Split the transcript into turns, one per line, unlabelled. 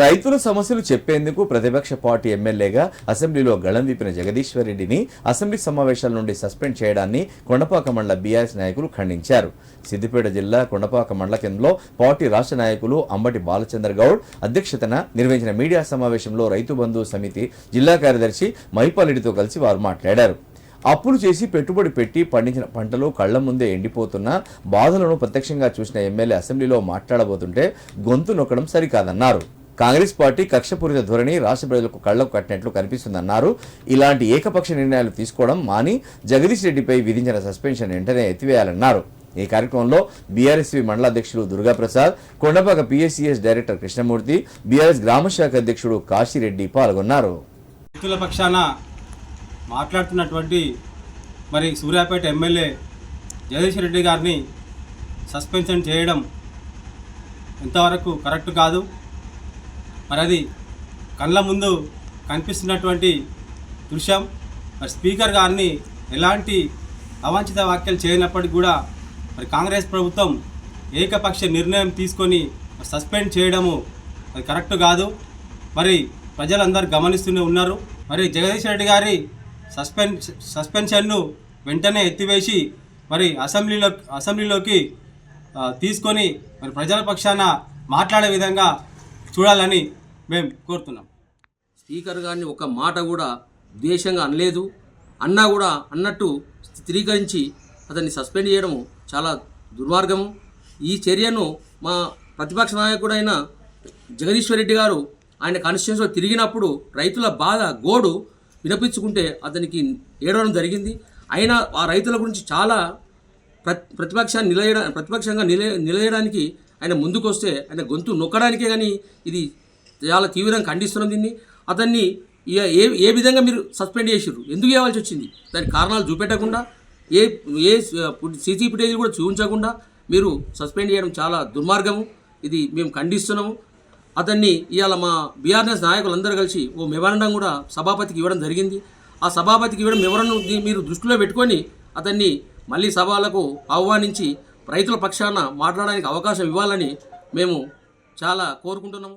రైతుల సమస్యలు చెప్పేందుకు ప్రతిపక్ష పార్టీ ఎమ్మెల్యేగా అసెంబ్లీలో గళం విప్పిన జగదీశ్వర్ రెడ్డిని అసెంబ్లీ సమావేశాల నుండి సస్పెండ్ చేయడాన్ని కొండపాక మండల బీఆర్ఎస్ నాయకులు ఖండించారు. సిద్దిపేట జిల్లా కొండపాక మండల కేంద్రంలో పార్టీ రాష్ట్ర నాయకులు అంబటి బాలచంద్ర గౌడ్ అధ్యక్షతన నిర్వహించిన మీడియా సమావేశంలో రైతు బంధు సమితి జిల్లా కార్యదర్శి మైపాలెడ్డితో కలిసి వారు మాట్లాడారు. అప్పులు చేసి పెట్టుబడి పెట్టి పండించిన పంటలు కళ్ళ ముందే ఎండిపోతున్న బాధలను ప్రత్యక్షంగా చూసిన ఎమ్మెల్యే అసెంబ్లీలో మాట్లాడబోతుంటే గొంతు నొక్కడం సరికాదన్నారు. కాంగ్రెస్ పార్టీ కక్షపూరిత ధోరణి రాష్ట్ర ప్రజలకు కళ్ళకు కట్టినట్లు కనిపిస్తుందన్నారు. ఇలాంటి ఏకపక్ష నిర్ణయాలు తీసుకోవడం మాని జగదీష్ రెడ్డిపై విధించిన సస్పెన్షన్ వెంటనే ఎత్తివేయాలన్నారు. ఈ కార్యక్రమంలో బీఆర్ఎస్వి మండల అధ్యక్షుడు Durgaprasad Kondapaka PSCS director Krishnamurthy BRS గ్రామశాఖ అధ్యక్షుడు కాశీరెడ్డి పాల్గొన్నారు.
రైతుల పక్షాన మాట్లాడుతున్నటువంటి మరి సూర్యాపేట ఎమ్మెల్యే జగదీష్ రెడ్డి గారిని సస్పెన్షన్ చేయడం ఎంతవరకు కరెక్ట్ కాదు. మరి అది కళ్ళ ముందు కనిపిస్తున్నటువంటి దృశ్యం. మరి స్పీకర్ గారిని ఎలాంటి అవాంఛిత వ్యాఖ్యలు చేయనప్పటికీ కూడా మరి కాంగ్రెస్ ప్రభుత్వం ఏకపక్ష నిర్ణయం తీసుకొని సస్పెండ్ చేయడము అది కరెక్ట్ కాదు. మరి ప్రజలందరూ గమనిస్తూనే ఉన్నారు. మరి జగదీష్ రెడ్డి గారి సస్పెన్ సస్పెన్షన్ను వెంటనే ఎత్తివేసి మరి అసెంబ్లీలో అసెంబ్లీలోకి తీసుకొని మరి ప్రజల పక్షాన మాట్లాడే విధంగా చూడాలని మేము కోరుతున్నాం.
స్పీకర్ గారిని ఒక మాట కూడా ద్వేషంగా అనలేదు. అన్నా కూడా అన్నట్టు స్థిరీకరించి అతన్ని సస్పెండ్ చేయడం చాలా దుర్మార్గము ఈ చర్యను మా ప్రతిపక్ష నాయకుడైన జగదీశ్వర్ రెడ్డి గారు ఆయన కాన్స్టిట్యూన్సీలో తిరిగినప్పుడు రైతుల బాధ గోడు వినిపించుకుంటే అతనికి ఏడవడం జరిగింది. అయినా ఆ రైతుల గురించి చాలా ప్రతి ప్రతిపక్షాన్ని నిలయడం ప్రతిపక్షంగా నిలయ నిలయడానికి ఆయన ముందుకొస్తే ఆయన గొంతు నొక్కడానికే కానీ ఇది చాలా తీవ్రంగా ఖండిస్తున్నాం దీన్ని. అతన్ని ఇక ఏ ఏ విధంగా మీరు సస్పెండ్ చేసిర్రు? ఎందుకు చేయవలసి వచ్చింది? దానికి కారణాలు చూపెట్టకుండా ఏ ఏ సీసీ ఫుటేజ్ కూడా చూపించకుండా మీరు సస్పెండ్ చేయడం చాలా దుర్మార్గము. ఇది మేము ఖండిస్తున్నాము. అతన్ని ఇవాళ మా బీఆర్ఎస్ నాయకులందరూ కలిసి ఓ మెమరణం కూడా సభాపతికి ఇవ్వడం జరిగింది. ఆ సభాపతికి ఇవ్వడం మెమరణం మీరు దృష్టిలో పెట్టుకొని అతన్ని మళ్ళీ సభలకు ఆహ్వానించి రైతుల పక్షాన మాట్లాడడానికి అవకాశం ఇవ్వాలని మేము చాలా కోరుకుంటున్నాము.